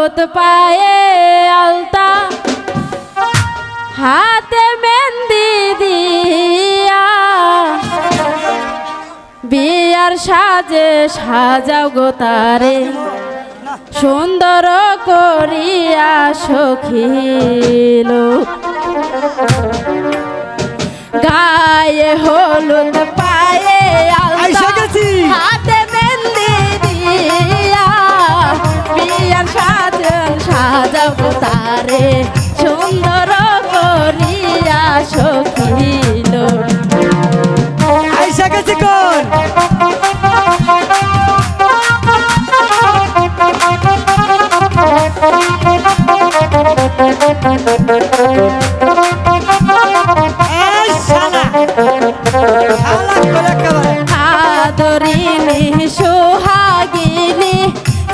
হলুদ পায়ে আলতা। হাতে মেহেন্দি দিয়া বিয়ার সাজে সাজাও গো সুন্দর করিয়া সখিল গায়ে হলুদ আদরিনি সোহাগিনী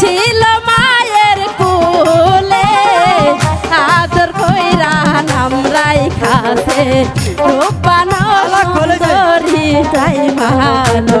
ছিল মায়ের কোলে আদর কইরা নামরাই খাসে রূপান। সুন্দরী তাই ভালো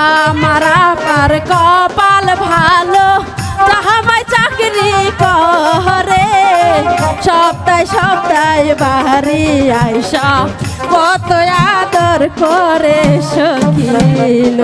আমার আপার কপাল ভালো জাহামায় চাকরি করে। সপ্তাহে সপ্তাহে বাড়ি আইসা, কত আদর করে সখিল